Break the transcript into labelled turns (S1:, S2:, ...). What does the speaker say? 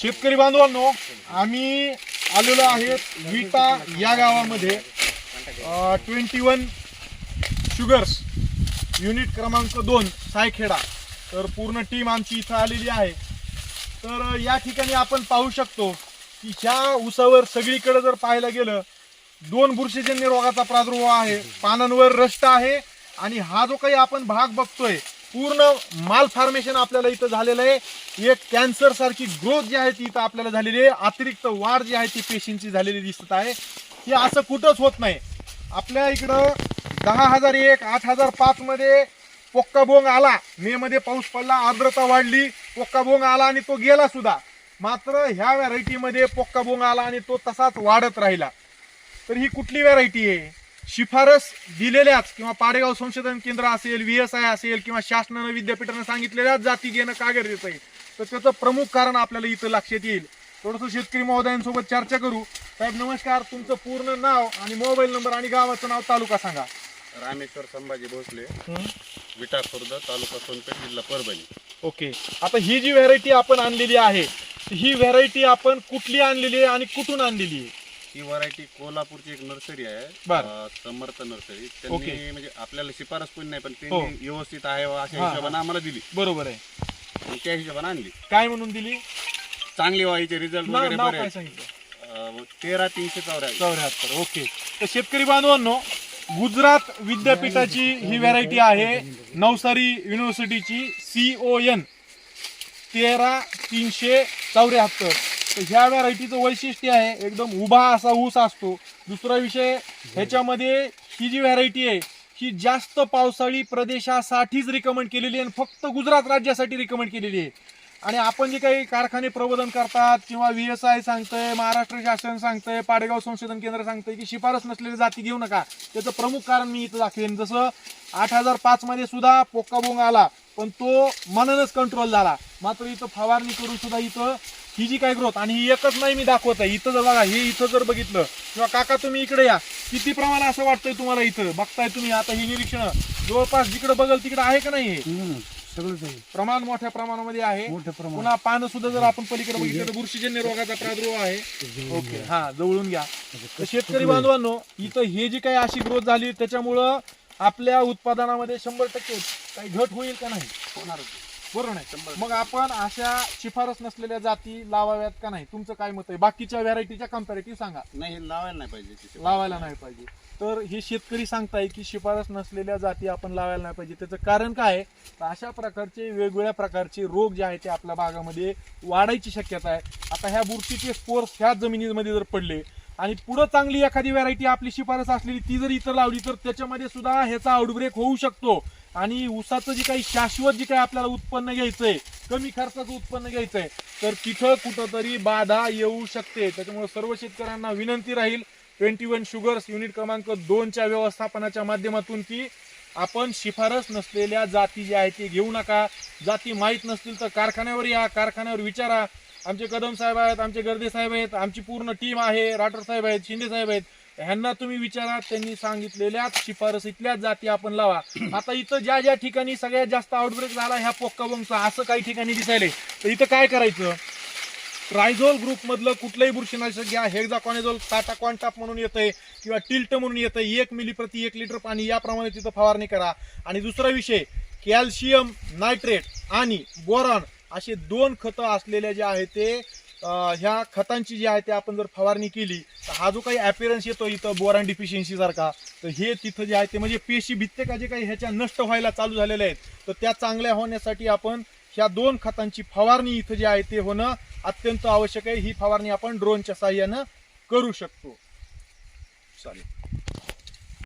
S1: शेतकरी बांधवांनो आम्ही आलेलो आहेत विटा या गावामध्ये. ट्वेंटी वन शुगर्स युनिट क्रमांक दोन सायखेडा. तर पूर्ण टीम आमची इथं आलेली आहे. तर या ठिकाणी आपण पाहू शकतो की ह्या उसावर सगळीकडे जर पाहायला गेलं दोन बुरशीजन्य रोगाचा प्रादुर्भाव आहे पानांवर रस्ट आहे आणि हा जो काही आपण भाग बघतोय पूर्ण माल फॉर्मेशन आपल्याला इथं झालेलं आहे. एक कॅन्सर सारखी ग्रोथ जी आहे ती इथं आपल्याला झालेली आहे. अतिरिक्त वाढ जी आहे ती पेशींची झालेली दिसत आहे. हे असं कुठंच होत नाही. आपल्या इकडं दहा हजार एक आठ हजार पाच मध्ये आला. मे मध्ये पाऊस पडला आर्द्रता वाढली पोक्काभोंग आला आणि तो गेला सुद्धा. मात्र ह्या व्हरायटीमध्ये पोक्काभोंग आला आणि तो तसाच वाढत राहिला. तर ही कुठली व्हरायटी आहे? शिफारस दिलेल्याच किंवा पाडेगाव संशोधन केंद्र असेल व्ही एस आय असेल किंवा शासनानं विद्यापीठानं सांगितलेल्याच जाती घेणं का गरजेचं आहे तर त्याचं प्रमुख कारण आपल्याला इथं लक्षात येईल. थोडंसं शेतकरी महोदयांसोबत चर्चा करू. साहेब नमस्कार. तुमचं पूर्ण नाव आणि मोबाईल नंबर आणि गावाचं नाव तालुका सांगा.
S2: रामेश्वर संभाजी भोसले विटा खुर्द तालुका सोनपेठ जिल्हा परभणी.
S1: ओके. आता ही जी व्हरायटी आपण आणलेली आहे ही व्हरायटी आपण कुठली आणलेली आहे आणि कुठून आणलेली आहे?
S2: ही व्हरायटी कोल्हापूरची एक नर्सरी आहे.
S1: बरं.
S2: अं, समर्थ नर्सरी.
S1: ओके.
S2: त्यांनी म्हणजे आपल्याला शिफारस कोणी नाही पण
S1: हो.
S2: त्यांनी व्यवस्थित आहे वा अशा
S1: हा,
S2: हिशोबाने आम्हाला दिली.
S1: बरोबर आहे.
S2: आणि त्या हिशोबाने आणली.
S1: काय म्हणून दिली?
S2: चांगली व्हायचे रिझल्ट
S1: नाव
S2: वगैरे
S1: नाव
S2: बरे
S1: काय
S2: आहेत.
S1: सांगितलं?
S2: अं, तेरा तीनशे
S1: चौऱ्याहत्तर. ओके. तर शेतकरी बांधवांनो गुजरात विद्यापीठाची ही व्हरायटी आहे. नवसारी युनिव्हर्सिटीची सी ओ एन तेरा तीनशे चौऱ्याहत्तर. तर ह्या व्हरायटीचं वैशिष्ट्य आहे एकदम उभा असा ऊस असतो. दुसरा विषय ह्याच्यामध्ये ही जी व्हरायटी आहे ही जास्त पावसाळी प्रदेशासाठीच रिकमेंड केलेली आहे आणि फक्त गुजरात राज्यासाठी रिकमेंड केलेली आहे. आणि आपण जे काही कारखाने प्रबोधन करतात किंवा व्ही एस आय सांगतंय महाराष्ट्र शासन सांगतंय पाडेगाव संशोधन केंद्र सांगतंय की शिफारस नसलेली जाती घेऊ नका. त्याचं प्रमुख कारण मी इथं दाखवेन. जसं आठ हजार पाच मध्ये सुद्धा पोक्काबोंग आला पण तो मननच कंट्रोल झाला. मात्र इथं फवारणी करून सुद्धा इथं ही जी काय ग्रोथ आणि ही एकच नाही मी दाखवत आहे इथं जर बघा हे इथं जर बघितलं किंवा काका तुम्ही इकडे या किती प्रमाण असं वाटतंय तुम्हाला इथं? बघताय तुम्ही आता ही निरीक्षण जवळपास जिकडे बघल तिकडे आहे का नाही हे?
S3: सगळंच आहे.
S1: प्रमाण मोठ्या प्रमाणामध्ये आहे.
S3: मोठ्या प्रमाणात.
S1: पुन्हा पानं सुद्धा जर आपण पलीकडे बघितलं तर बुरशीजन्य रोगाचा प्रादुर्भाव आहे. ओके हा जवळून घ्या. तर शेतकरी बांधवांनो इथं हे जी काही अशी ग्रोथ झाली त्याच्यामुळं आपल्या उत्पादनामध्ये शंभर टक्के काही घट होईल का नाही? बरोबर नाही मग आपण अशा शिफारस नसलेल्या जाती लावाव्यात का नाही? तुमचं काय मत आहे? बाकीच्या व्हरायटीच्या कम्पॅरेटिव्ह सांगा.
S2: नाही हे लावायला नाही पाहिजे.
S1: लावायला नाही पाहिजे. तर हे शेतकरी सांगताय की शिफारस नसलेल्या जाती आपण लावायला नाही पाहिजे. त्याचं कारण काय? आहे? तर अशा प्रकारचे वेगवेगळ्या प्रकारचे रोग जे आहेत ते आपल्या भागामध्ये वाढायची शक्यता आहे. आता ह्या बुरशीचे स्पोर्स ह्या जमिनीमध्ये जर पडले आणि पुढं चांगली एखादी व्हरायटी आपली शिफारस असलेली ती जर इतर लावली तर त्याच्यामध्ये सुद्धा ह्याचा आउटब्रेक होऊ शकतो. आणि ऊसाचं जे काही शाश्वत जे काही आपल्याला उत्पन्न घ्यायचंय कमी खर्चाचं उत्पन्न घ्यायचंय तर तिथं कुठंतरी बाधा येऊ शकते. त्याच्यामुळे सर्व शेतकऱ्यांना विनंती राहील ट्वेंटी वन शुगर्स युनिट क्रमांक दोनच्या व्यवस्थापनाच्या माध्यमातून की आपण शिफारस नसलेल्या जाती ज्या आहेत ते घेऊ नका. जाती माहीत नसतील तर कारखान्यावर या कारखान्यावर विचारा. आमचे कदम साहेब आहेत आमचे गर्दे साहेब आहेत आमची पूर्ण टीम आहे राठोड साहेब आहेत शिंदे साहेब आहेत. ह्यांना तुम्ही विचारा त्यांनी सांगितलेल्या शिफारसीतल्याच जाती आपण लावा. आता इथं ज्या ज्या ठिकाणी सगळ्यात जास्त आउटब्रेक झाला ह्या पोक्का पोक्काबोंगचा असं काही ठिकाणी दिसायले. तर इथं काय करायचं? रायझोल ग्रुप मधलं कुठलंही बुरशीनाशक घ्या हेक्झाकॉनेझोल टाटा क्वांटाप म्हणून येतंय किंवा टिल्ट म्हणून येतंय एक मिली प्रति एक लिटर पाणी याप्रमाणे तिथं फवारणी करा. आणि दुसरा विषय कॅल्शियम नायट्रेट आणि बोरॉन असे दोन खतं असलेले जे आहे ते ह्या खतांची जी आहे ते आपण जर फवारणी केली तर हा जो काही अपिअरन्स येतो इथं बोरॉन डिफिशियन्सी सारखा तर हे तिथं जे आहे ते म्हणजे पेशी भित्तेका जे काही ह्याच्या नष्ट व्हायला चालू झालेल्या आहेत तर त्या चांगल्या होण्यासाठी आपण ह्या दोन खतांची फवारणी इथं जे आहे ते होणं अत्यंत आवश्यक आहे. ही फवारणी आपण ड्रोनच्या साह्यानं करू शकतो. चालेल.